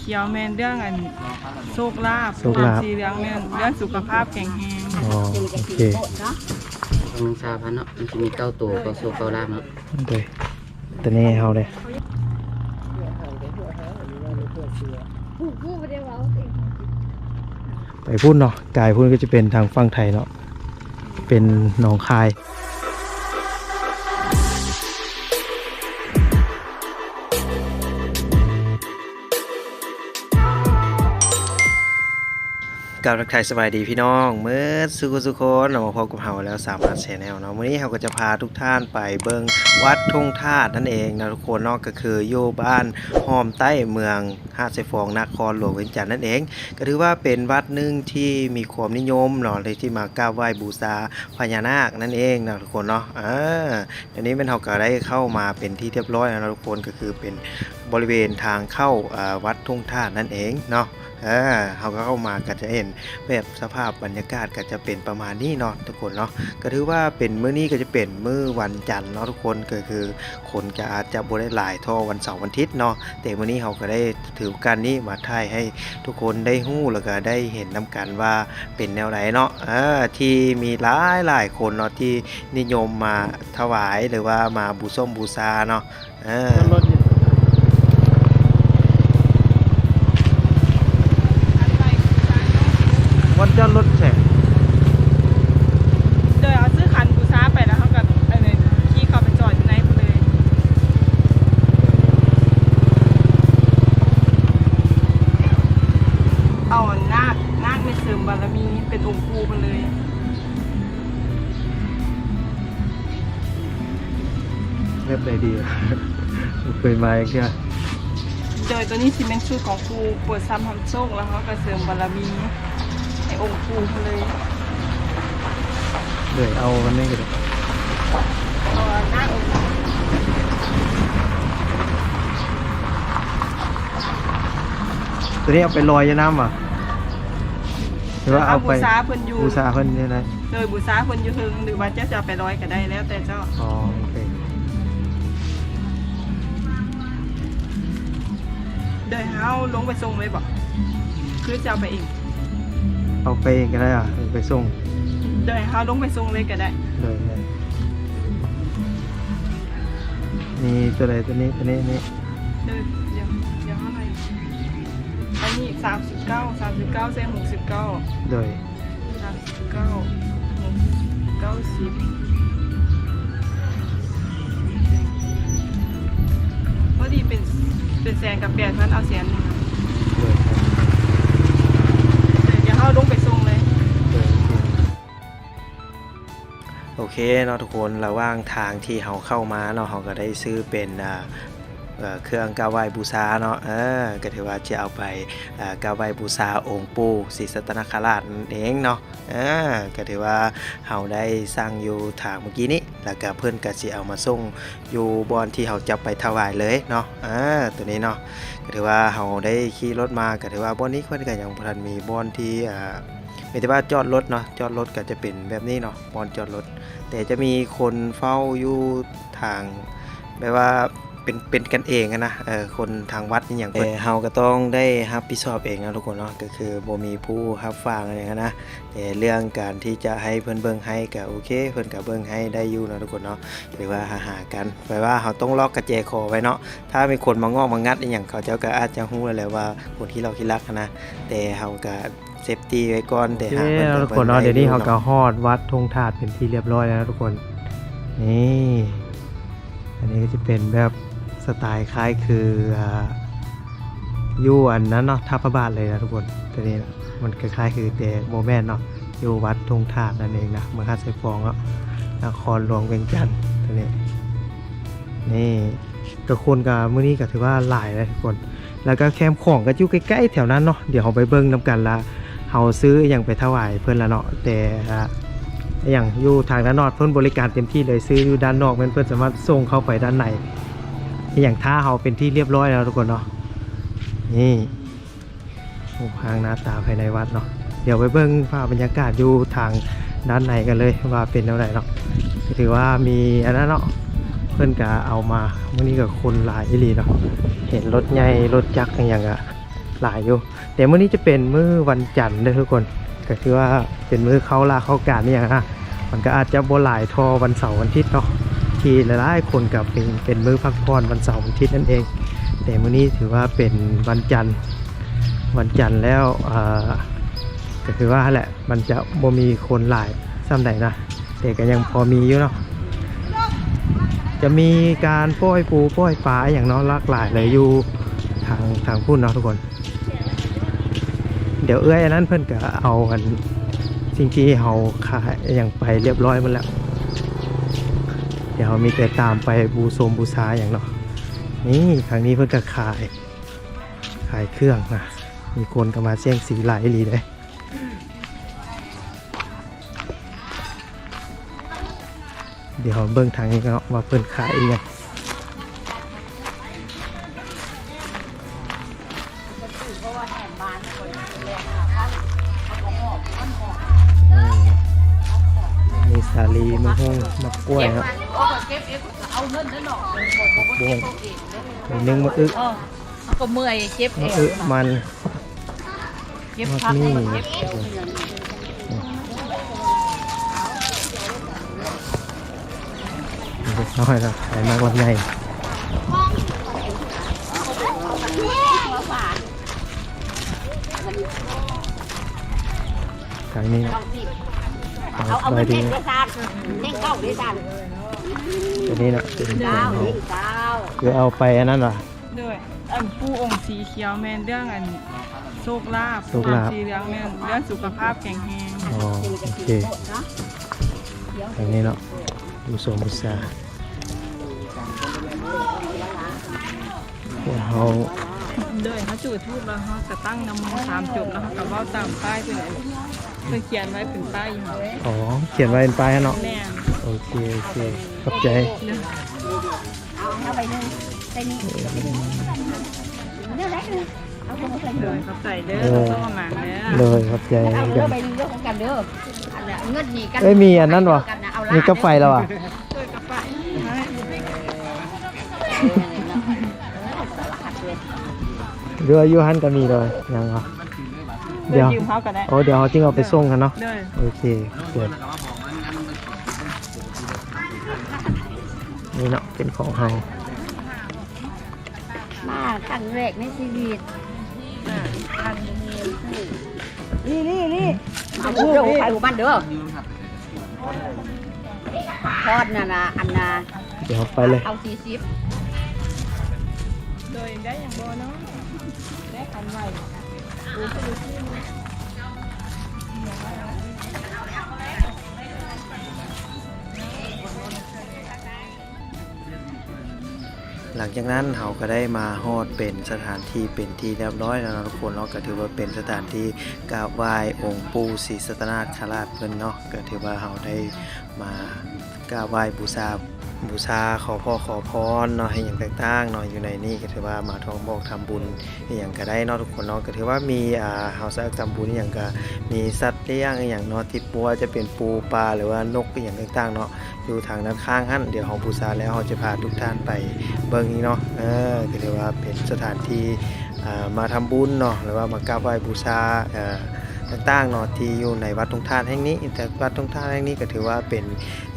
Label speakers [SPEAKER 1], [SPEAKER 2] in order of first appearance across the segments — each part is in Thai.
[SPEAKER 1] เขียวแม่นเรื่องอันโชคลาภ
[SPEAKER 2] โชคลาภ
[SPEAKER 1] สีเหลืองแม่นเรื่องสุขภาพแข็งแรง
[SPEAKER 2] อ๋อโอเค
[SPEAKER 3] ของชาพันธุ์เนาะมันจะมีเก้าตัวเก้าโซเก้าล่างเนาะ
[SPEAKER 2] เดยตัวนี้ให้เฮาเลยไปพูดเนาะกายพูดก็จะเป็นทางฝั่งไทยเนาะเป็นหนองคาย กับทักทายสบายดีพี่น้องเมื่อสุขสุขคนเรามาพบกับเฮาแล้วสามารถแชนแนลเนาะวันนี้เราก็จะพาทุกท่านไปเบิงวัดทุ่งธาตุนั่นเองนะทุกคนนาะก็คืออยู่บ้านหอมใต้เมืองหาดไซฟองนครหลวงเวียงจันทน์นั่นเอง ก็ถือว่าเป็นวัดหนึ่งที่มีความนิยมเนาะเลยที่มากราบไหว้บูชาพญานาคนั่นเองนะทุกคนเนาะอ่าเดี๋ยวนี้เป็นเราก็ได้เข้ามาเป็นที่เรียบร้อยแล้วนะทุกคนก็คือเป็นบริเวณทางเข้าอ่าวัดทุ่งธาตุนั่นเองเนาะ ออเราก็เข้ามาก็จะเห็นแบบสภาพบรรยากาศก็จะเป็นประมาณนี้เนาะทุกคนเนาะก็ถือว่าเป็นมื้อนี้ก็จะเป็นมื้อวันจันทร์เนาะทุกคนก็คือคนจะอาจจะบ่ได้หลายท่อวันเสาร์วันอาทิตย์เนาะแต่มื้อนี้เราก็ได้ถือการนี้มาถ่ายให้ทุกคนได้ฮู้แล้วก็ได้เห็นนํกันว่าเป็นแนวไหนเนาะอที่มีหลายหลายคนเนาะที่นิยมมาถวายหรือว่ามาบูชมบูชาเนาะเออ วัน จอดรถแสง
[SPEAKER 1] โดยเอาซื้อคันบูชาไปแล้วเขาก็เอันนี้ขี่เข้าไปจอดอยู่ในพุ่นเลย เอาอันนาคนาคในเสริมบารมีเป็นองค์ปู่ไปเลย
[SPEAKER 2] เรียบเลยดี เคยมาอีกเนี่ย
[SPEAKER 1] โดยตัวนี้สิเป็นชุดของปู่ปวดซ้ำทำโชคแล้วเขาก็เสริมบารมี ให้องค์ปู่ไปเลย
[SPEAKER 2] เลยเอาวันนี้ก็ได้
[SPEAKER 1] เอาอันนาคองค์
[SPEAKER 2] ตัวนี้เอาไปลอยยน้ำอะหรือว่าเอาไป
[SPEAKER 1] บูชาเพิ่นอยู่
[SPEAKER 2] บูชาเพิ่นเนี่ยนะ
[SPEAKER 1] โดยบูชาเพิ่นอยู่หึงหรือว่าจะจะเอาไปร้อยก็ได้แล้วแต่เจ้า
[SPEAKER 2] อ๋อโอเค
[SPEAKER 1] โดยเฮาลงไปส่งเลยบ่คือจะเอาไปเอง
[SPEAKER 2] เอาไปเองก็ได้อะเอาไปส่ง
[SPEAKER 1] โดยเฮาลงไปส่งเลยก็ได้
[SPEAKER 2] เลยเลยมีตัวใดตัวนี้ตัวนี้นี่
[SPEAKER 1] โดยเดี๋ยวเดี๋ยวเท่าไหร่อันนี้สามสิบเก้าสามสิบเก้าเส้นหกสิบเก้า
[SPEAKER 2] โดย
[SPEAKER 1] สามสิบเก้าหกเก้าสิบพอดีเป็นเป็นแสนกับแปดพันเอาแสนหนึ่ง
[SPEAKER 2] เค
[SPEAKER 1] เนาะ
[SPEAKER 2] ทุกคนระหว่างทางที่เราเข้ามาเนาะเราก็ได้ซื้อเป็นเครื่องกราบไหว้บูชาเนาะเออก็ถือว่าจะเอาไปกราบไหว้บูชาองค์ปู่ศรีสัตนคราชเองเนาะเออก็ถือว่าเราได้สร้างอยู่ทางเมื่อกี้นี้แล้วก็เพื่อนก็สิเอามาส่งอยู่บอนที่เราจะไปถวายเลยเนาะเออตัวนี้เนาะ ก็ถือว่าเราได้ขี่รถมาก็ถือว่าบ่อนนี้เพื่อนก็ยังพันมีบ่อนที่อ่าไม่แต่ว่าจอดรถเนาะจอดรถก็จะเป็นแบบนี้เนาะบอนจอดรถ แต่จะมีคนเฝ้าอยู่ทางแบบว่า เป็นเป็นกันเองอะนะเออคนทางวัดนี่อย่างแต่เฮาก็ต้องได้รับผิดชอบเองนะทุกคนเนาะก็คือบ่มีผู้รับฟังอะไรอย่างนั้นนะแต่เรื่องการที่จะให้เพิ่นเบิ่งให้ก็โอเค เพิ่นก็เบิ่งให้ได้อยู่นะทุกคนเนาะหรือว่าหาหาๆกันแปลว่าเฮาต้องล็อกกระแจคอไว้เนาะถ้ามีคนมางอกมางัดอหย่างเขาเจ้าก็อาจจะฮู้แล้วแหละว่าคนที่เราคิดรักนะแต่เฮาก็เซฟตี้ไว้ก่อนแต่หาเพิ่นก็
[SPEAKER 4] ทุกคนเนาะเดี๋ยวนี้เขาก็ฮอดวัดทงธาตุเป็นที่เรียบร้อยแล้วนะทุกคนนี่อันนี้ก็จะเป็นแบบ สไตล์คล้ายคืออยู่อันนั้นเนาะทัพพระบาทเลยนะทุกคนตัวนี้มันคล้ายๆคือแต่โมแมนเนาะอยู่วัดทงธาตุนั่นเองนะเมืองฮัตไซฟองเนาะนครหลวงเวียงจันทร์ตัวนี้นี่ก็คนกับมื้อนี้ก็ถือว่าหลายเลยทุกคน แล้วก็แคมของก็อยู่ใกล้ๆแถวนั้นเนาะเดี๋ยวเราไปเบิ่งนํกันละเฮาซื้ออย่างไปถวายเพื่อนละเนาะแต่อย่างอยู่ทางด้านนอกเพิ่อนบริการเต็มที่เลยซื้ออยู่ด้านนอกแม่นเพิ่อนสามารถส่งเข้าไปด้านใน อย่างท่าเฮาเป็นที่เรียบร้อยแล้วทุกคนเนาะนี่โอ้ทางหน้าตาภายในวัดเนาะเดี๋ยวไปเบิ่งภาพบรรยากาศอยู่ทางด้านในกันเลยว่าเป็นแนวไหนเนาะถือว่ามีอันนั้นเนาะเพิ่อนก็เอามาวันนี้ก็คนหลายอีหลีเนาะเห็นรถใหญ่รถจักรอย่างอะหลายอยู่แต่เมื้อนี้จะเป็นมื้อวันจันทร์เด้อทุกคนก็คือว่าเป็นมื้อเข้าลาเข้าการนี่อย่างนะมันก็อาจจะโบหลายทอวันเสาร์วันอาทิตย์เนาะ ที่หลายๆคนกับเป็นเป็นมื้อพักผ่อนวันเสาร์วันอาทิตย์นั่นเอง แต่มื้อนี้ถือว่าเป็นวันจันทร์วันจันทร์แล้วก็คือว่าแหละมันจะบ่มีคนหลายซ้ำใดนะแต่ก็ยังพอมีอยู่เนาะจะมีการป้อยปูป้อยปลาอย่างน้อหลากหลายเลยอยู่ทางทางพุ่นเนาะทุกคน เดี๋ยวเอื้อยอันนั้นเพิ่อนก็เอาอันสิ่งที่เฮาขายอย่างไปเรียบร้อยหมันแล้ว เดี๋ยวมีแต่ตามไปบูโซมบูชาอย่างเนาะนี่ครั้งนี้เพิ่นก็ขาย ขายเครื่องนะมีคนก็มาเสี่ยงสีไหลหลีเลยเดี๋ยวเบิ่งทางนี้เนาะว่าเพิ่นขายอีหยังอืม สาลีมะฮุ่งมะกล้วยครับบวงมีนึ่งมะอึก
[SPEAKER 1] เออก็เมื่อยเจ็บเอ
[SPEAKER 4] มะ
[SPEAKER 1] ว
[SPEAKER 4] อึกมัน
[SPEAKER 1] เจ็บ
[SPEAKER 4] มะ
[SPEAKER 1] พัก
[SPEAKER 4] นี่
[SPEAKER 1] เจ็บเอว
[SPEAKER 4] เล็กน้อยครับขายมากกว่าใหญ่ทางนี้นะ
[SPEAKER 5] เอาเอา
[SPEAKER 4] ส
[SPEAKER 5] ไป
[SPEAKER 4] บาย
[SPEAKER 5] เด็
[SPEAKER 4] ดี
[SPEAKER 5] กด้วยซันเด็กเข้าด้วยซัน
[SPEAKER 4] ตัวนี้นะเป็น
[SPEAKER 5] เจ้า
[SPEAKER 4] ของ
[SPEAKER 5] เด็กเจ้า
[SPEAKER 4] คือเอาไปอันนั้นเหรอ
[SPEAKER 1] ด้วยอันผู้องค์สีเขียวแม่นเรื่องอันโชคลาภ
[SPEAKER 4] โชคลาภ
[SPEAKER 1] สีเหลืองแม่นเรื่องสุขภาพแข็งแรง
[SPEAKER 4] อ๋อโอเคทางนี้เนาะดูโซมุสาเดี๋ยวเขา
[SPEAKER 1] ด้วยเขาจุดทูบแล้วเขาจะตั้งนโมสามจบแล้วเขาก็เว้าตามป้ายไปเลย เพื่อเขียนไว้เป็นป้ายอยู่
[SPEAKER 4] อ๋อ เขียนไว้เป็นป้ายให้เนาะ
[SPEAKER 1] แม่น
[SPEAKER 4] โอเค โอเค ขอบใจ
[SPEAKER 1] เด้อ
[SPEAKER 5] เอาเอาไปหนึ่งไปนี่เดี๋ยวไหนหนึ่งเอาไปหนึ่ง
[SPEAKER 1] เด้อเข้าใจเด้อต้องมาหนังเด้อ
[SPEAKER 4] เลยขอบใจ
[SPEAKER 5] เอา
[SPEAKER 4] กั
[SPEAKER 5] เด้อนไปหนึ่งเรื่องของกันเด้ออันเนี้ยเงินนี่กัน
[SPEAKER 4] เอ้ย มีอันนั้นวะ
[SPEAKER 5] เอา
[SPEAKER 4] มีกาไฟแล้วอะ
[SPEAKER 1] ช่วยกับป้ายให้
[SPEAKER 4] เรืออายุหันก็มีเลยยังเหรอ
[SPEAKER 1] เดี๋
[SPEAKER 4] เดี๋
[SPEAKER 1] ย
[SPEAKER 4] ยวว
[SPEAKER 1] ยืมเขาก็ได้
[SPEAKER 4] โอ้เดี๋ยวเขาจึงเอาไปส่งกันเนาะ
[SPEAKER 1] เด้อ
[SPEAKER 4] โอเคเดี๋ยวนี่เนาะเป็นของเฮา
[SPEAKER 5] มาครั้งแรกในชีวิตครั้งนี้นี่นี่นี่เอาเด้อไปหูบ้านเด้อทอดน่ะนะอันน่ะ
[SPEAKER 4] เดี๋ยวไปเลย
[SPEAKER 5] เอาสี่สิบ
[SPEAKER 1] โดยได้อย่างโบเนาะได้คันไว้
[SPEAKER 2] หลังจากนั้นเราก็ได้มาฮอดเป็นสถานที่เป็นที่เรียบร้อยแล้วนะทุกคนเนาะก็ถือว่าเป็นสถานที่กราบไหว้องค์ปู่ศรีสัตนาคราชเพิ่นเนาะก็ถือว่าเราได้มากราบไหว้บูชา บูชาขอพ่อขอพรเนาะให้อย่างต่างๆเนาะอยู่ในนี้ก็ถือว่ามาท่องบอกทำบุญอย่างก็ได้เนาะทุกคนเนาะก็ถือว่ามีอ่าเฮาสักทำบุญอย่างก็มีสัตว์เลี้ยงอย่างเนาะที่ปัวจะเป็นปูปลาหรือว่านกอย่างต่างๆเนาะอยู่ทางด้านข้างหั่นเดี๋ยวเราบูชาแล้วเราจะพาทุกท่านไปเบิ่งนี้เนาะเออก็เรียกว่าเป็นสถานที่อ่ามาทำบุญเนาะหรือว่ามากราบไหว้บูชาอ่อต่างๆเนาะที่อยู่ในวัดทงท่านแห่งนี้ แต่วัดทงท่านแห่งนี้ก็ถือว่าเป็น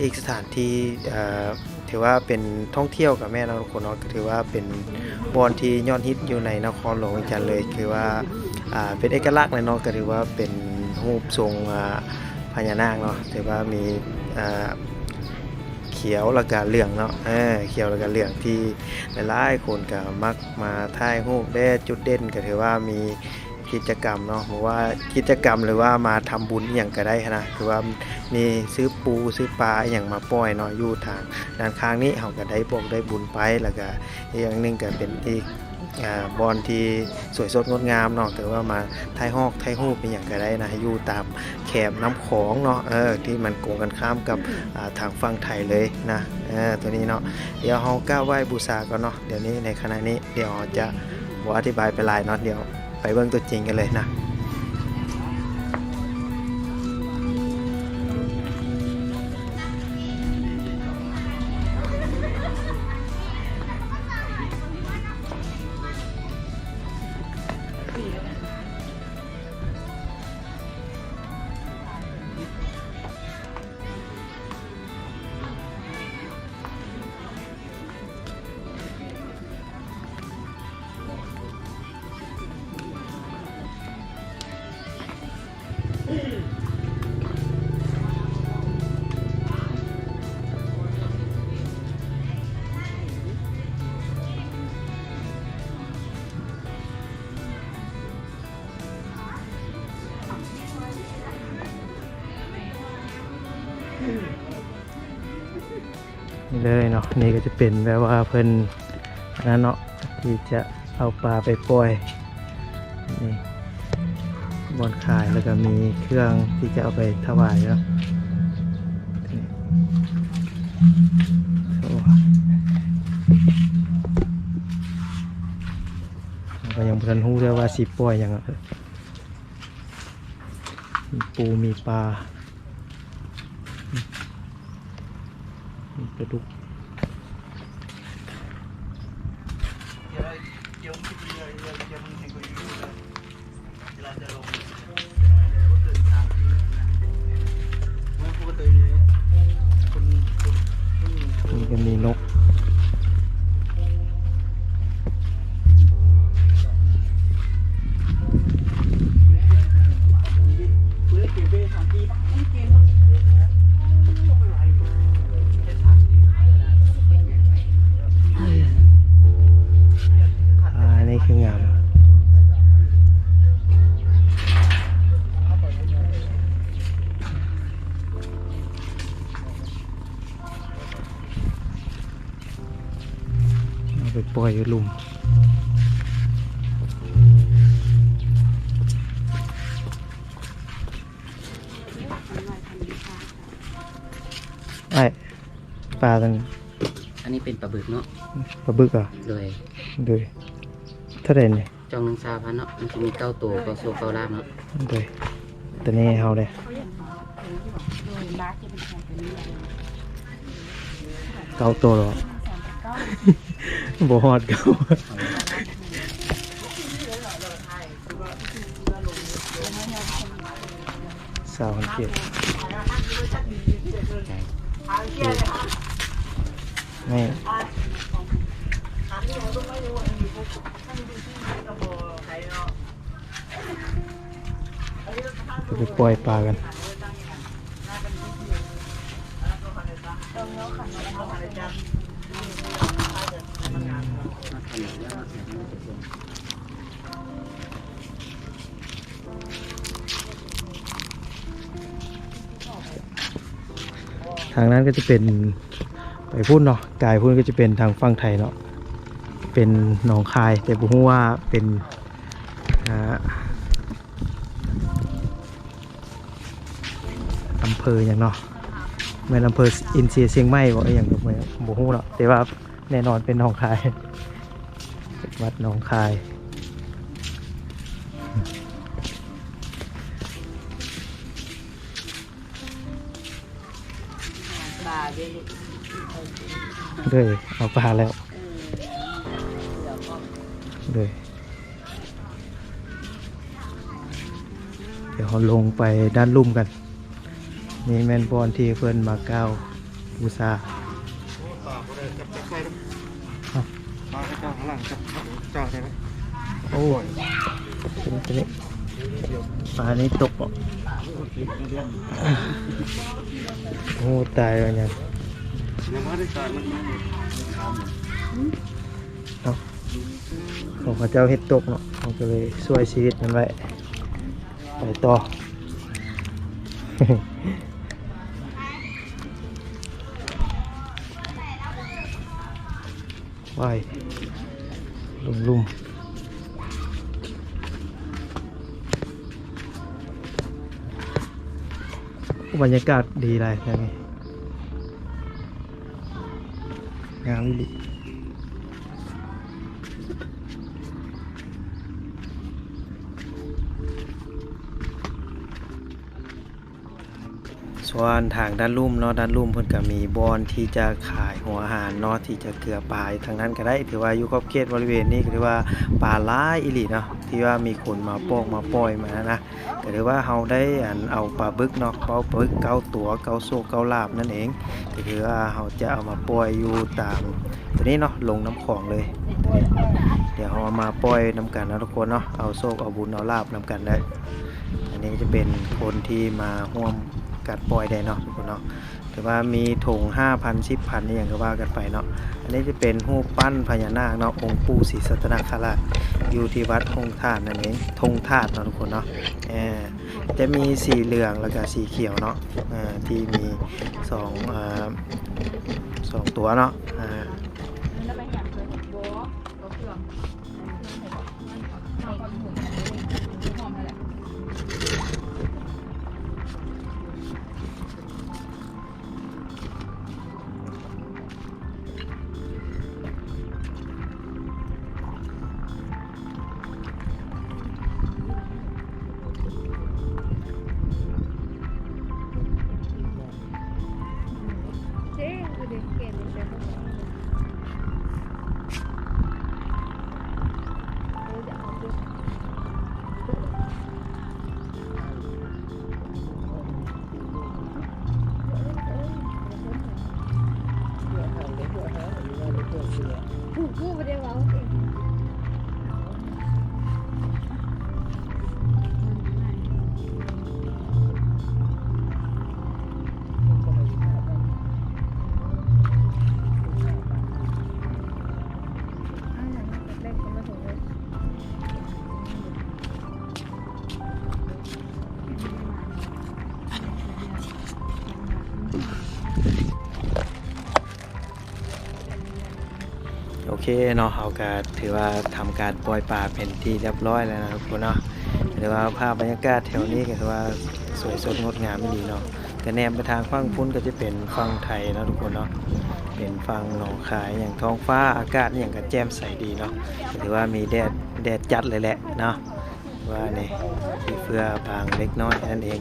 [SPEAKER 2] อีกสถานที่เออ ถือว่าเป็นท่องเที่ยวกับแม่นาะทุกคนนาะก็ถือว่าเป็นบอนที่ยอดฮิตอยู่ในนครหลวงเวียงจันเลย คือว่าเป็นเอกลักษณ์เลยเนาะก็ถือว่าเป็นรูปทรงพญานาคเนาะถือว่ามีเขียวแล้วก็เหลืองเนาะเออเขียวแล้วก็เหลืองที่หลายๆคนก็มักมาถ่ายรูปได้จุดเด่นก็ถือว่ามี กิจกรรมเนาะบอกว่ากิจกรรมหรือว่ามาทำบุญอย่างก็ได้นะคือว่ามีซื้อปูซื้อปลาอย่างมาปล่อยเนาะอยู่ทางด้านข้างนี้เขาก็ได้บอกได้บุญไปแล้วก็อีกอย่างหนึงก็เป็นอีกอบอนที่สวยสดงดงามเนาะแต่ว่ามาถ่ายฮอกถ่ายรูปเป็นอย่างก็ได้นะอยู่ตามแคบน้ำของเนาะเออที่มันโกงกันข้ามกับาทางฝั่งไทยเลยนะเออตัวนี้เนาะเดี๋ยวเราก้าวไหว้บูชาก่อนเนาะเดี๋ยวนี้ในขณะนี้เดี๋ยวจะบออธิบายไปลายเนาะเดี๋ยว ไปเบิ่งตัวจริงกันเลยนะ นี่เลยเนาะนี่ก็จะเป็นแบบว่าเพิ่นอันนั้นเนาะที่จะเอาปลาไปปล่อยนี่บอนขายแล้วก็มีเครื่องที่จะเอาไปถวายเนาะนี่ก็ยังบ่ทันรู้เลยว่าสิปล่อยหยังอะมีปูมีปลา มี ปปล่อยอยู่หลุมไอ้ปลาตัง
[SPEAKER 3] อันนี้เป็นปลาบึกเนาะ
[SPEAKER 2] ปลาบึกเหรอะ
[SPEAKER 3] โดย
[SPEAKER 2] ดูดิเท่าไหร่เนี่ย
[SPEAKER 3] จองหนึ่งสามพันเนาะมันจะมีเก้าตัวเก้าโซเก้าลาบเนาะ
[SPEAKER 2] ดูดิตัวนี้เอาเลยเกาตัวหรอ บ่ฮอดเกาสาวคนเกียรนี่ไปปล่อยปลากัน ทางนั้นก็จะเป็นไปพูดเนาะกายพูดก็จะเป็นทางฝั่งไทยเนาะเป็นหนองคาย แต่ผมว่าเป็นอำเภออย่างเนาะแม่นอำเภออินเชียเชียงใหม่บอกอย่างแบบนี้ผมรู้เนาะแต่ว่า แน่นอนเป็นหนองคายเป็นวัดหนองคาย
[SPEAKER 5] ปลาเด้อ
[SPEAKER 2] เลยเอาปลาแล้วเลยเดี๋ยวเราลงไปด้านลุ่มกัน นี่แมนบอลที่เพื่อนมาเก้าบูซา อ้ยตัวนี้ตัวนี้ปลานี้ตกอะโอ้ตายแล้วเนี่ยเของพระเจ้าเฮ็ดตกเนาะเขาก็เลยช่วยชีวิตมันไว้ไปต่อไปลุมลุ บรรยากาศดีเลยใช่ไหมงามดีส่วนทางด้านลุ่มเนาะด้านลุ่มเพิ่นก็มีบอนที่จะขายหัวอาหารเนาะที่จะเกลือปลายทางนั้นก็ได้ถือว่าอยู่ขอบเขตบริเวณนี้ก็ถือว่าปลาหลายอีหลีเนาะที่ว่ามีคนมาปอกมาปล่อยมานะ ก็ถือว่าเฮาได้อันเอาปลาบึกเนาะเปลาบึกเก้าตัวเก้าโซเก้าลาบนั่นเองก็ถือว่าเฮาจะเอามาปล่อยอยู่ตามตัวนี้เนาะลงน้ำของเลย เดี๋ยวเฮาเอามาปล่อยน้ำกันนะทุกคนเนาะเอาโซกเอาบุญเอาลาบน้ำกันได้อันนี้จะเป็นคนที่มาห่วม การปล่อยได้เนาะทุกคนเนาะแต่ว่ามีถุง5,000 10,000นี่อย่างก็ว่ากันไปเนาะอันนี้จะเป็นรูปั้นพญานาคเนาะองค์ปู่ศรีสัตนคราชอยู่ที่วัดธงธาตุนั่นเองธงธาตุเนาะทุกคนเนาะเอจะมีสีเหลืองแล้วก็สีเขียวเนาะอ่าที่มีสองอ่าสองตัวเนาะ เคเนาะเราก็ถือว่าทำการปล่อยปลาเป็นที่เรียบร้อยแล้วนะครับทุกคนเนาะถือว่าภาพบรรยากาศแถวนี้ก็ถือว่าสวยสดงดงามไม่ดีเนาะแต่แนมไปทางฝั่งพุ้นก็จะเป็นฝั่งไทยนะทุกคนเนาะเป็นฝั่งหนองคายอย่างท้องฟ้าอากาศอย่างก็แจ่มใสดีเนาะถือว่ามีแดดแดดจัดเลยแหละเนาะว่าเนี่ยที่เฟื่อบางเล็กน้อยนั่นเอง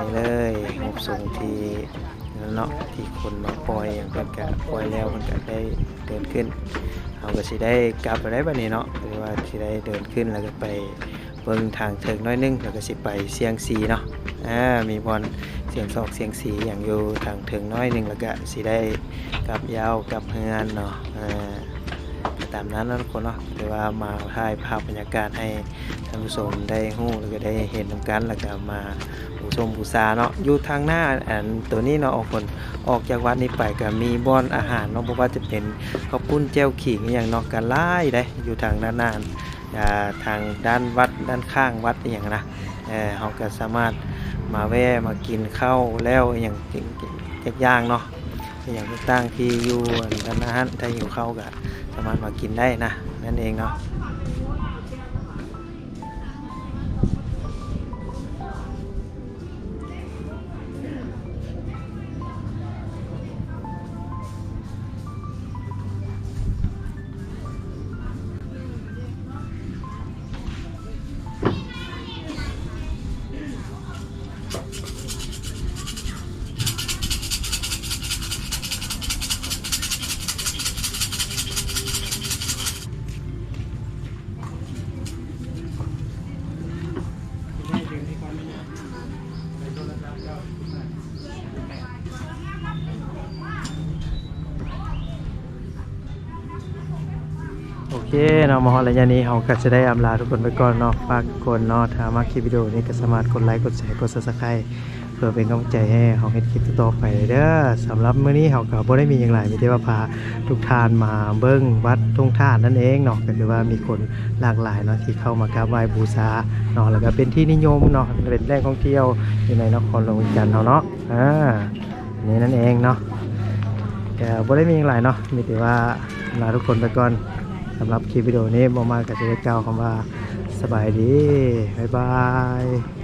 [SPEAKER 2] นี่เลยงบสูงที่ นั่นเนาะที่คนมาปล่อยอย่างเพิ่นก็ปล่อยแล้วมันก็ได้เดินขึ้นเราก็สิได้กลับไปได้บัดนี้เนาะหรือว่าสิได้เดินขึ้นแล้วก็ไปเบิ่งทางเถิงน้อยนึงแล้วก็สิไปเสียงสีเนาะอ่ามีบอลเสียงศอกเสียงสีอย่างอยู่ทางเถิงน้อยนึงแล้วก็สิได้กลับยาวกลับเฮือนเนาะอ่าตามนั้นนะทุกคนเนาะหรือว่ามาถ่ายภาพบรรยากาศให้ท่านผู้ชมได้ฮู้แล้วก็ได้เห็นนำกันแล้วก็มา ชมผู้ซาเนาะอยู่ทางหน้าอันตัวนี้เนาะออกคนออกจากวัดนี้ไปก็มีบ่อนอาหารเนาะบ่ว่าจะเป็นขอบคุณเจ้าขิงอย่างนอกกันไล่ได้อยู่ทางด้านหน้าทางด้านวัดด้านข้างวัดอย่างนะเออเขาก็สามารถมาแวะมากินข้าวแล้วอย่างแจกย่างเนาะอย่างต่างที่อยู่ด้านหน้าถ้าอยู่ข้าวก็สามารถมากินได้นะนั่นเองเนาะ เคเนาะมาฮอดระยะนี้เราก็จะได้อำลาทุกคนไปก่อนเนาะฝากทุกคนเนาะถ้ามาคลิปวิดีโอนี้ก็สามารถกดไลค์กดแชร์กด Subscribe เพื่อเป็นกำลังใจให้เราเฮ็ดคลิปต่อไปเด้อสำหรับมื้อนี้เราก็บ่ได้มีอย่างไรมีแต่ว่าพาทุกท่านมาเบิ่งวัดทุ่งท่านนั่นเองเนาะก็คือว่ามีคนหลากหลายเนาะที่เข้ามากราบไหว้บูชาเนาะแล้วก็เป็นที่นิยมเนาะเป็นแหล่งท่องเที่ยวอยู่ในนครหลวงจันทร์เฮาเนาะอ่านี่นั่นเองเนาะแต่บ่ได้มีอย่างไรเนาะมีแต่ว่าลาทุกคนไปก่อน สำหรับคลิปวิดีโอนี้บอมากกับเจะได้าคำว่าสบายดี บ๊ายบาย